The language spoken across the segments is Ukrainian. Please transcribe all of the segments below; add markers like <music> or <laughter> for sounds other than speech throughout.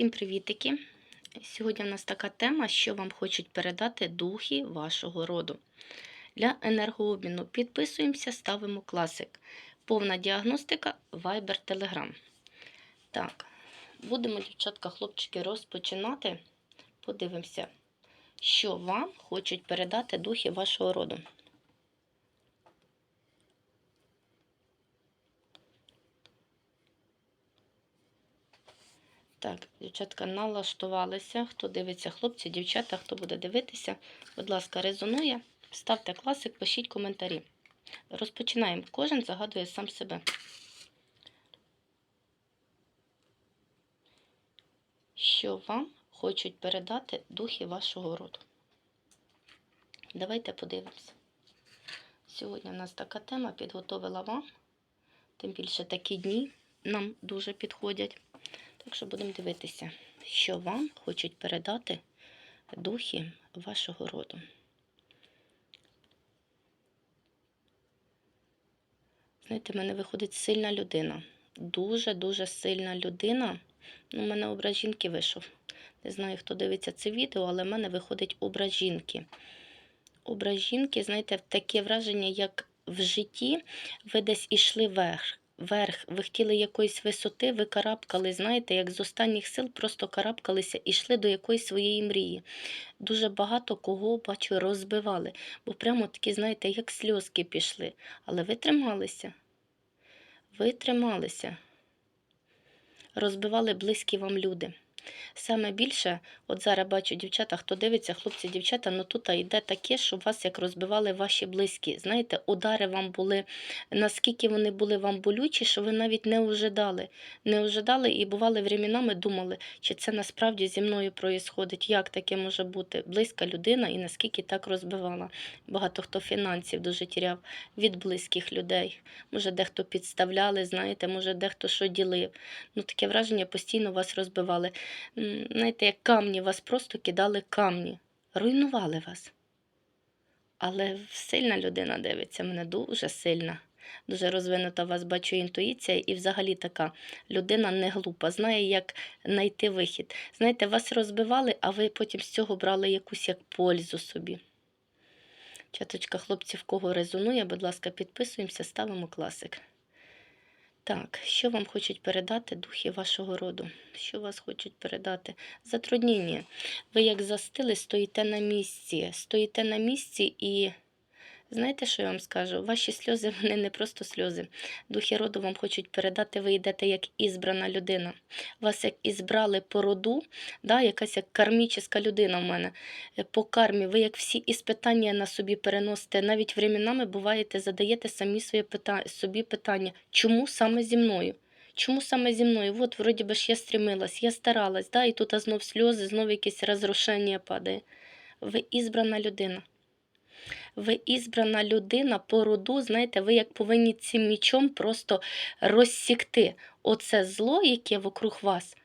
Всім привітики! Сьогодні у нас така тема, що вам хочуть передати духи вашого роду. Для енергообміну підписуємося, ставимо класик. Повна діагностика Viber Telegram. Так, будемо, дівчатка, хлопчики, розпочинати. Подивимося, що вам хочуть передати духи вашого роду. Так, дівчатка налаштувалися. Хто дивиться, хлопці, дівчата, хто буде дивитися, будь ласка, резонує. Ставте класик, пишіть коментарі. Розпочинаємо. Кожен загадує сам себе. Що вам хочуть передати духи вашого роду? Давайте подивимося. Сьогодні у нас така тема підготовила вам. Тим більше такі дні нам дуже підходять. Так що будемо дивитися, що вам хочуть передати духи вашого роду. Знаєте, в мене виходить сильна людина. Дуже-дуже сильна людина. Ну, У мене образ жінки вийшов. Не знаю, хто дивиться це відео, але в мене виходить образ жінки. Образ жінки, знаєте, таке враження, як в житті ви десь ішли вверх вверх, ви хотіли якоїсь висоти, ви карабкали, знаєте, як з останніх сил просто карабкалися і йшли до якоїсь своєї мрії. Дуже багато кого, бачу, розбивали, бо прямо такі, знаєте, як сльозки пішли. Але ви трималися. Ви трималися. Розбивали близькі вам люди. Саме більше, от зараз бачу дівчата, хто дивиться, хлопці, дівчата, ну тут йде таке, що вас як розбивали ваші близькі. Знаєте, удари вам були, наскільки вони були вам болючі, що ви навіть не ожидали. Не ожидали і бували временами думали, чи це насправді зі мною проїсходить, як таке може бути близька людина і наскільки так розбивала. Багато хто фінансів дуже тіряв від близьких людей. Може, дехто підставляли, знаєте, може, дехто що ділив. Ну, таке враження постійно вас розбивали знаєте, як камні вас просто кидали камні, руйнували вас. Але сильна людина дивиться, мене дуже сильна. Дуже розвинута вас бачу інтуїція, і взагалі така людина не глупа, знає, як знайти вихід. Знаєте, вас розбивали, а ви потім з цього брали якусь як пользу собі. Чаточка, хлопці, в кого резонує, будь ласка, підписуємося, ставимо класик. Так, що вам хочуть передати духи вашого роду? Що вас хочуть передати? Затруднення. Ви як застили, стоїте на місці, стоїте на місці і Знаєте, що я вам скажу? Ваші сльози <laughs> вони не просто сльози. Духи роду вам хочуть передати, ви йдете як ізбрана людина. Вас як ізбрали по роду, да, якась як кармічна людина в мене. Е, по кармі, ви як всі іспитання на собі переносите. Навіть временами буваєте, задаєте самі своє питання, собі питання, чому саме зі мною? Чому саме зі мною? От, вроді би ж я стремилась, я старалась, да, і тут знов сльози, знов якесь розрушення падає. Ви ізбрана людина ви ізбрана людина по роду, знаєте, ви як повинні цим мічом просто розсікти оце зло, яке вокруг вас.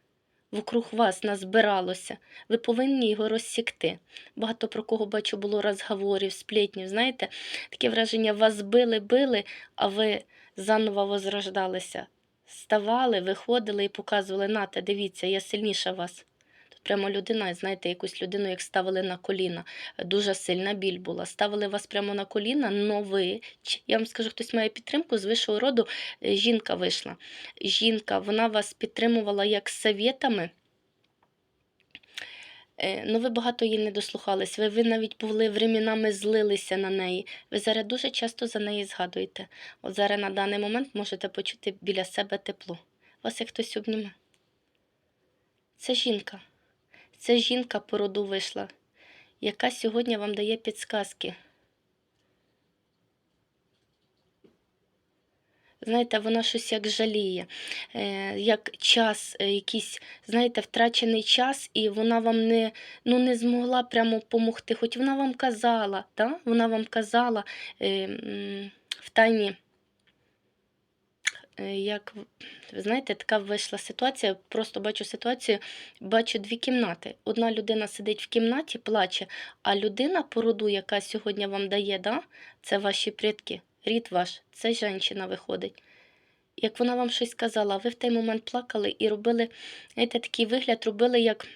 Вокруг вас назбиралося, ви повинні його розсікти. Багато про кого бачу було розговорів, сплетнів. Знаєте, таке враження, вас били, били, а ви заново возрождалися. Ставали, виходили і показували, нате, дивіться, я сильніша вас. Прямо людина, знаєте, якусь людину, як ставили на коліна. Дуже сильна біль була. Ставили вас прямо на коліна, но ви, я вам скажу, хтось має підтримку з вищого роду, е, жінка вийшла. Жінка, вона вас підтримувала як совєтами. Е, ну, ви багато її не дослухались, ви, ви навіть були временами злилися на неї. Ви зараз дуже часто за неї згадуєте. От зараз на даний момент можете почути біля себе тепло. Вас як хтось обніме. Це жінка. Це жінка по роду вийшла, яка сьогодні вам дає підсказки. Знаєте, вона щось як жаліє, е, як час, е, якийсь, знаєте, втрачений час, і вона вам не ну, не змогла прямо допомогти. Хоч вона вам казала, да? вона вам казала е, в тайні. Е, як ви знаєте, така вийшла ситуація. Просто бачу ситуацію, бачу дві кімнати. Одна людина сидить в кімнаті, плаче, а людина по роду, яка сьогодні вам дає, да, це ваші предки, рід ваш, це жінка виходить. як вона вам щось сказала, ви в той момент плакали і робили, знаєте, такий вигляд робили, як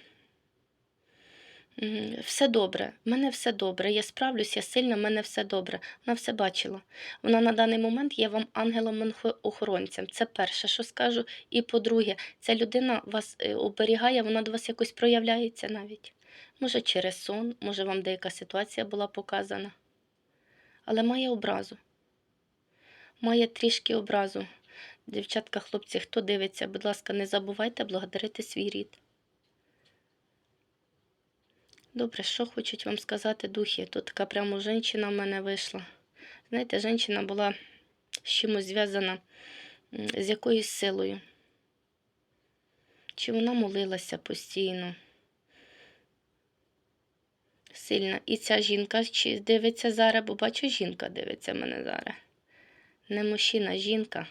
все добре, в мене все добре, я справлюсь, я сильна, в мене все добре. Вона все бачила. Вона на даний момент є вам ангелом-охоронцем. Це перше, що скажу. І по-друге, ця людина вас е, оберігає, вона до вас якось проявляється навіть. Може, через сон, може, вам деяка ситуація була показана. Але має образу. Має трішки образу. Дівчатка, хлопці, хто дивиться, будь ласка, не забувайте благодарити свій рід. Добре, що хочуть вам сказати духи? Тут така прямо жінка в мене вийшла. Знаєте, жінка була з чимось зв'язана з якоюсь силою. Чи вона молилася постійно? Сильно. І ця жінка чи дивиться зараз, бо бачу, жінка дивиться мене зараз. Не мужчина, жінка.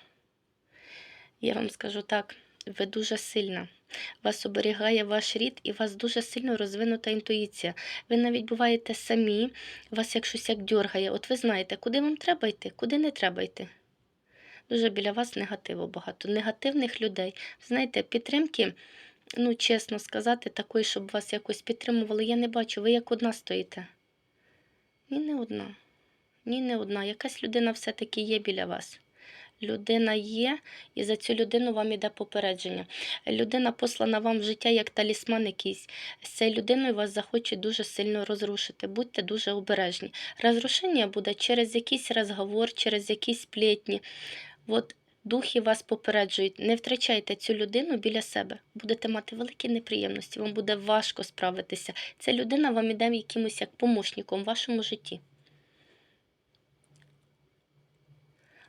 Я вам скажу так, ви дуже сильна. Вас оберігає ваш рід і у вас дуже сильно розвинута інтуїція. Ви навіть буваєте самі, вас як щось як дьоргає. От ви знаєте, куди вам треба йти, куди не треба йти. Дуже біля вас негативу багато, негативних людей. Знаєте, підтримки, ну, чесно сказати, такої, щоб вас якось підтримували, я не бачу. Ви як одна стоїте. Ні, не одна. Ні, не одна. Якась людина все-таки є біля вас. Людина є, і за цю людину вам іде попередження. Людина послана вам в життя як талісман якийсь. З цією людиною вас захочуть дуже сильно розрушити. Будьте дуже обережні. Розрушення буде через якийсь розговор, через якісь сплетні. От духи вас попереджують. Не втрачайте цю людину біля себе. Будете мати великі неприємності, вам буде важко справитися. Ця людина вам іде якимось як помощником в вашому житті.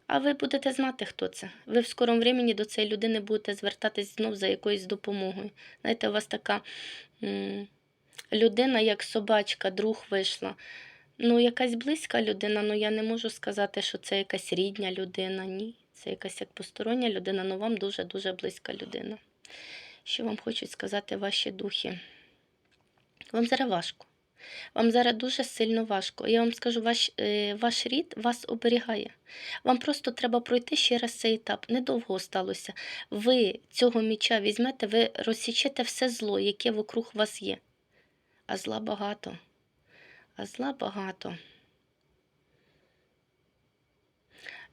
А ви будете знати, хто це. Ви в скорому времені до цієї людини будете звертатись знов за якоюсь допомогою. Знаєте, у вас така м, людина, як собачка, друг вийшла. Ну, якась близька людина, ну я не можу сказати, що це якась рідня людина. Ні. Це якась як постороння людина, але вам дуже-дуже близька людина. Що вам хочуть сказати ваші духи? Вам зараз важко. Вам зараз дуже сильно важко. Я вам скажу, ваш, е, ваш рід вас оберігає. Вам просто треба пройти ще раз цей етап. Недовго осталося. Ви цього міча візьмете, ви розсічете все зло, яке вокруг вас є. А зла багато. А зла багато.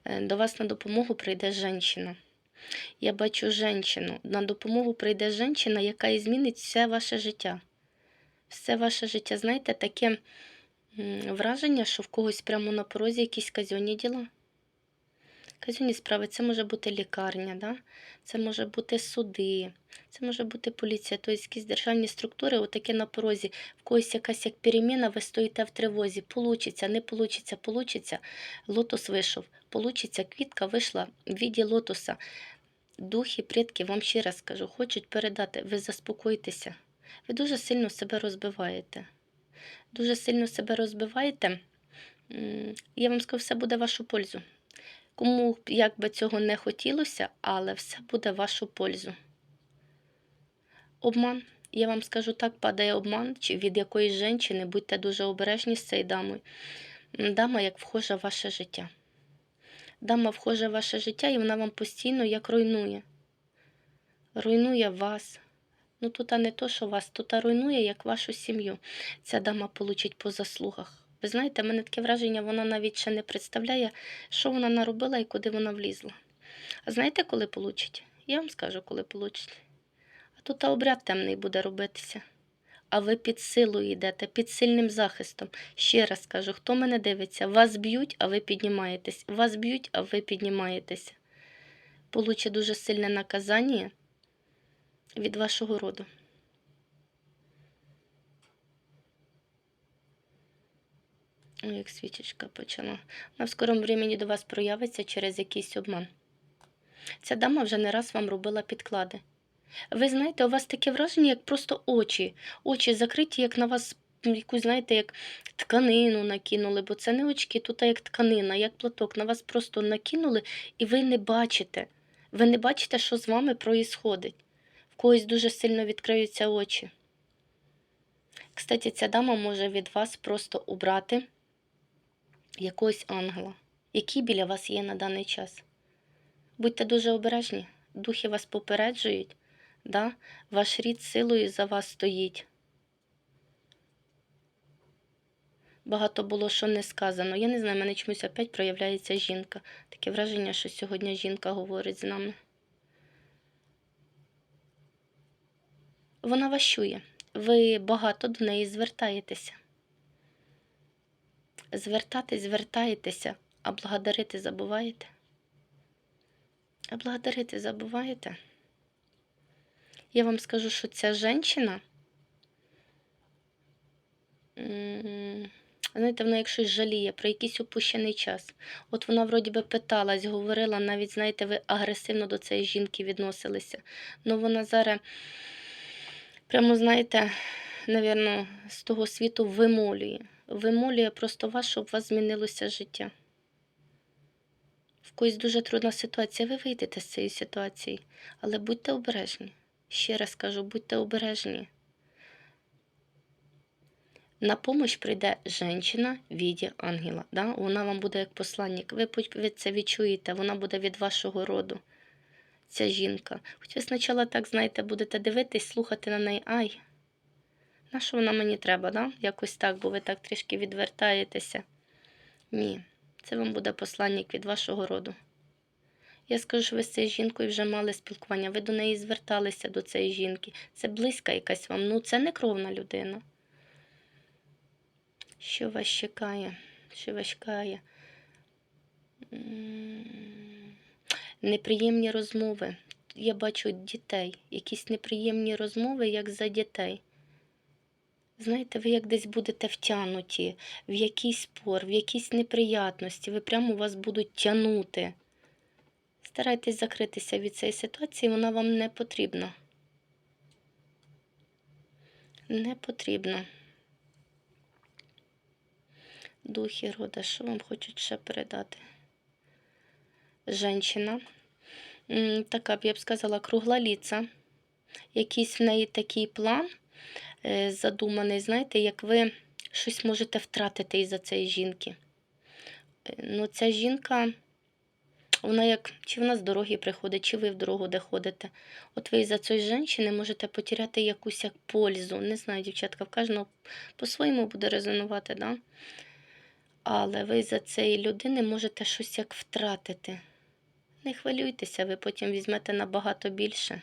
Е, До вас на допомогу прийде жінка. Я бачу жінку. На допомогу прийде жінка, яка і змінить все ваше життя. Все ваше життя, знаєте, таке враження, що в когось прямо на порозі якісь казенні діла. Казенні справи, це може бути лікарня, да? це може бути суди, це може бути поліція, тобто якісь державні структури, отаке на порозі, в когось якась як переміна, ви стоїте в тривозі, получиться, не получиться, получиться, лотос вийшов, получиться, квітка вийшла в віді лотоса. Духи, предки, вам ще раз скажу, хочуть передати, ви заспокойтеся. Ви дуже сильно себе розбиваєте. Дуже сильно себе розбиваєте. Я вам скажу, все буде вашу пользу. Кому як би цього не хотілося, але все буде вашу пользу. Обман. Я вам скажу так, падає обман чи від якоїсь жінки, будьте дуже обережні з цією дамою. Дама як вхожа в ваше життя. Дама вхожа в ваше життя, і вона вам постійно як руйнує. Руйнує вас. Ну тут а не то, що вас, тут а руйнує як вашу сім'ю. Ця дама получить по заслугах. Ви знаєте, мене таке враження, вона навіть ще не представляє, що вона наробила і куди вона влізла. А знаєте, коли получить? Я вам скажу, коли получить. А тут а обряд темний буде робитися. А ви під силою йдете, під сильним захистом. Ще раз кажу, хто мене дивиться, вас б'ють, а ви піднімаєтесь. Вас б'ють, а ви піднімаєтеся. Получить дуже сильне наказання від вашого роду. Ой, як свічечка почала. Вона в скорому времені до вас проявиться через якийсь обман. Ця дама вже не раз вам робила підклади. Ви знаєте, у вас таке враження, як просто очі. Очі закриті, як на вас якусь, знаєте, як тканину накинули, бо це не очки, тут як тканина, як платок. На вас просто накинули, і ви не бачите. Ви не бачите, що з вами проїсходить. Когось дуже сильно відкриються очі. Кстати, ця дама може від вас просто убрати якогось ангела, який біля вас є на даний час. Будьте дуже обережні, духи вас попереджують, да? ваш рід силою за вас стоїть. Багато було що не сказано. Я не знаю, мене чомусь опять проявляється жінка. Таке враження, що сьогодні жінка говорить з нами. Вона ващує. Ви багато до неї звертаєтеся. Звертатись, звертаєтеся, а благодарити забуваєте? А благодарити забуваєте? Я вам скажу, що ця жінка, знаєте, вона як щось жаліє про якийсь упущений час. От вона вроді би питалась, говорила, навіть, знаєте, ви агресивно до цієї жінки відносилися. Ну вона зараз, прямо, знаєте, навірно, з того світу вимолює. Вимолює просто вас, щоб у вас змінилося життя. В когось дуже трудна ситуація, ви вийдете з цієї ситуації, але будьте обережні. Ще раз кажу, будьте обережні. На помощь прийде жінка в віді ангела. Да? Вона вам буде як посланник. Ви, це відчуєте, вона буде від вашого роду, ця жінка. Хоч ви спочатку так, знаєте, будете дивитись, слухати на неї, ай, на що вона мені треба, да? якось так, бо ви так трішки відвертаєтеся. Ні, це вам буде посланник від вашого роду. Я скажу, що ви з цією жінкою вже мали спілкування, ви до неї зверталися до цієї жінки. Це близька якась вам, ну це не кровна людина. Що вас чекає? Що вас чекає? Неприємні розмови. Я бачу дітей, якісь неприємні розмови, як за дітей. Знаєте, ви як десь будете втягнуті в якийсь спор, в якісь неприятності, ви прямо вас будуть тягнути. Старайтесь закритися від цієї ситуації, вона вам не потрібна. Не потрібно. Духи рода, що вам хочуть ще передати? Женщина. Така б я б сказала, круглоліца. Якийсь в неї такий план е, задуманий, знаєте, як ви щось можете втратити із-за цієї жінки. Е, Ну, ця жінка, вона як, чи вона з дороги приходить, чи ви в дорогу де ходите. От ви із-за цієї жінки можете потеряти якусь як пользу. Не знаю, дівчатка, в кожного по-своєму буде резонувати, да? Але ви за цієї людини можете щось як втратити. Не хвилюйтеся, ви потім візьмете набагато більше.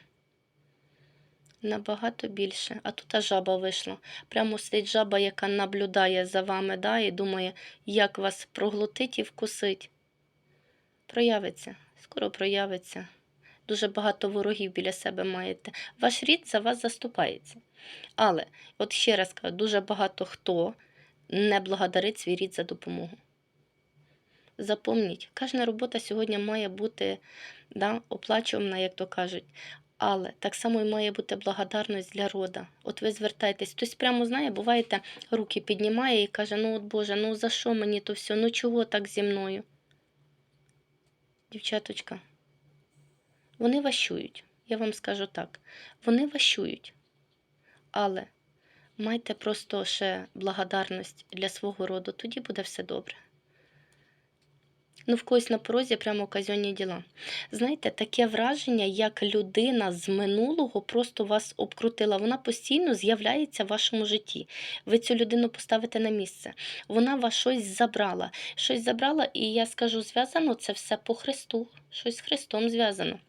Набагато більше. А тут та жаба вийшла. Прямо сидить жаба, яка наблюдає за вами, да, і думає, як вас проглотить і вкусить. Проявиться, скоро проявиться. Дуже багато ворогів біля себе маєте. Ваш рід за вас заступається. Але, от ще раз кажу, дуже багато хто не благодарить свій рід за допомогу. Запомніть, кожна робота сьогодні має бути да, оплачувана, як то кажуть. Але так само і має бути благодарність для рода. От ви звертаєтесь, хтось прямо знає, буваєте, руки піднімає і каже: ну от Боже, ну за що мені то все? Ну чого так зі мною? Дівчаточка, вони ващують. Я вам скажу так. Вони ващують. Але майте просто ще благодарність для свого роду, тоді буде все добре. Ну, в когось на порозі прямо казенні діла. Знаєте, таке враження, як людина з минулого просто вас обкрутила. Вона постійно з'являється в вашому житті. Ви цю людину поставите на місце. Вона вас щось забрала. Щось забрала, і я скажу, зв'язано це все по Христу. Щось з Христом зв'язано.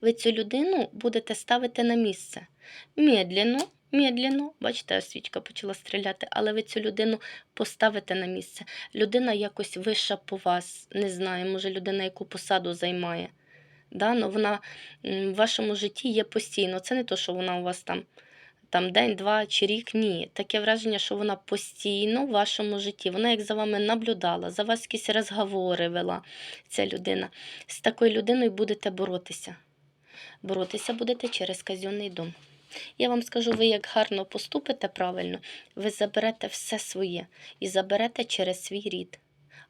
Ви цю людину будете ставити на місце. Медленно, медленно, бачите, свічка почала стріляти, але ви цю людину поставите на місце. Людина якось вища по вас, не знаю, може людина яку посаду займає. Да? Ну, вона в вашому житті є постійно. Це не то, що вона у вас там, там день, два чи рік. Ні. Таке враження, що вона постійно в вашому житті. Вона як за вами наблюдала, за вас якісь розговори вела ця людина. З такою людиною будете боротися. Боротися будете через казенний дом. Я вам скажу, ви як гарно поступите правильно, ви заберете все своє і заберете через свій рід.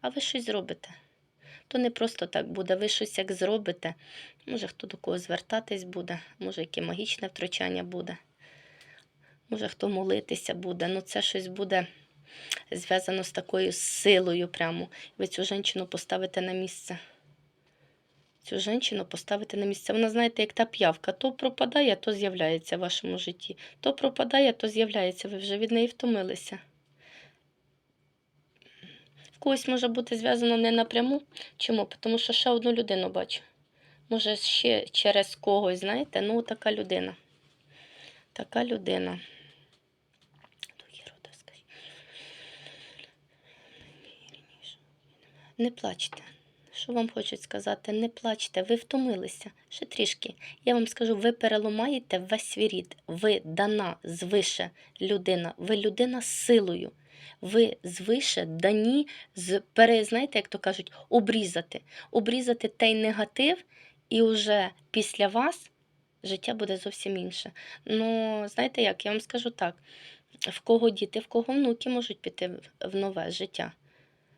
А ви щось зробите. То не просто так буде, ви щось як зробите. Може, хто до кого звертатись буде, може, яке магічне втручання буде, може, хто молитися буде. Ну, це щось буде зв'язано з такою силою прямо. Ви цю жінку поставите на місце. Цю жінку поставити на місце. Вона, знаєте, як та п'явка, то пропадає, то з'являється в вашому житті. То пропадає, то з'являється. Ви вже від неї втомилися. В когось може бути зв'язано не напряму. Чому? Тому що ще одну людину бачу. Може, ще через когось, знаєте, ну така людина. Така людина. Не плачте. Що вам хочуть сказати? Не плачте, ви втомилися. Ще трішки. Я вам скажу, ви переламаєте весь свій рід. Ви дана звише людина. Ви людина з силою. Ви звише дані з пере, знаєте, як то кажуть, обрізати. Обрізати той негатив, і вже після вас життя буде зовсім інше. Ну, знаєте як, я вам скажу так: в кого діти, в кого внуки можуть піти в нове життя.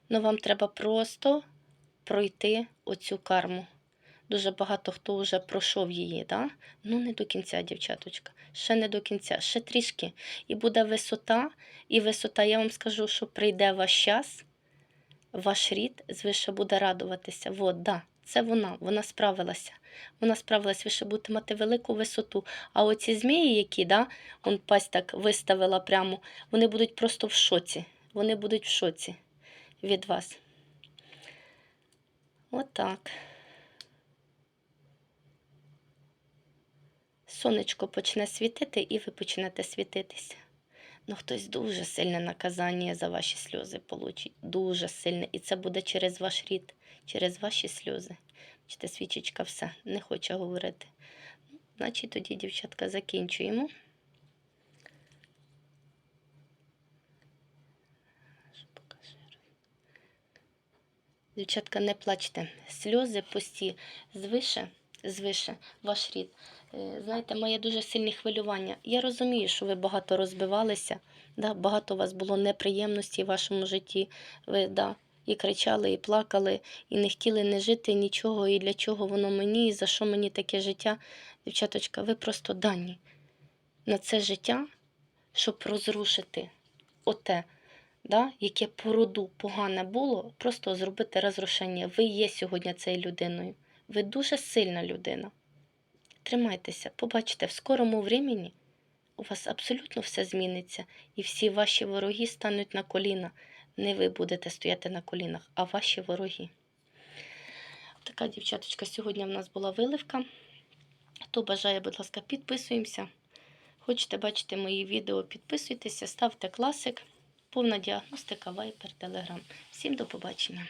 Ну, вам треба просто пройти оцю карму. Дуже багато хто вже пройшов її, да? ну не до кінця, дівчаточка. Ще не до кінця, ще трішки. І буде висота, і висота, я вам скажу, що прийде ваш час, ваш рід звише буде радуватися. От, да, це вона, вона справилася. Вона справилась, ви ще будете мати велику висоту. А оці змії, які, да, он пасть так виставила прямо, вони будуть просто в шоці. Вони будуть в шоці від вас. Отак. Сонечко почне світити, і ви почнете світитися. Ну, хтось дуже сильне наказання за ваші сльози получить. Дуже сильне. І це буде через ваш рід, через ваші сльози. Бачите, свічечка все, не хоче говорити. Ну, Значить, тоді, дівчатка, закінчуємо. Дівчатка, не плачте. Сльози пусті. Звише, звише, ваш рід. Е, Знаєте, має дуже сильні хвилювання. Я розумію, що ви багато розбивалися, да, багато у вас було неприємностей в вашому житті. Ви да, і кричали, і плакали, і не хотіли не жити нічого, і для чого воно мені, і за що мені таке життя. Дівчаточка, ви просто дані на це життя, щоб розрушити оте, да, яке по роду погане було, просто зробити розрушення. Ви є сьогодні цією людиною. Ви дуже сильна людина. Тримайтеся, побачите, в скорому времені у вас абсолютно все зміниться, і всі ваші вороги стануть на коліна. Не ви будете стояти на колінах, а ваші вороги. Така дівчаточка, сьогодні в нас була виливка. Хто бажає, будь ласка, підписуємося. Хочете бачити мої відео, підписуйтеся, ставте класик. Повна діагностика, вайпер, телеграм. Всім до побачення.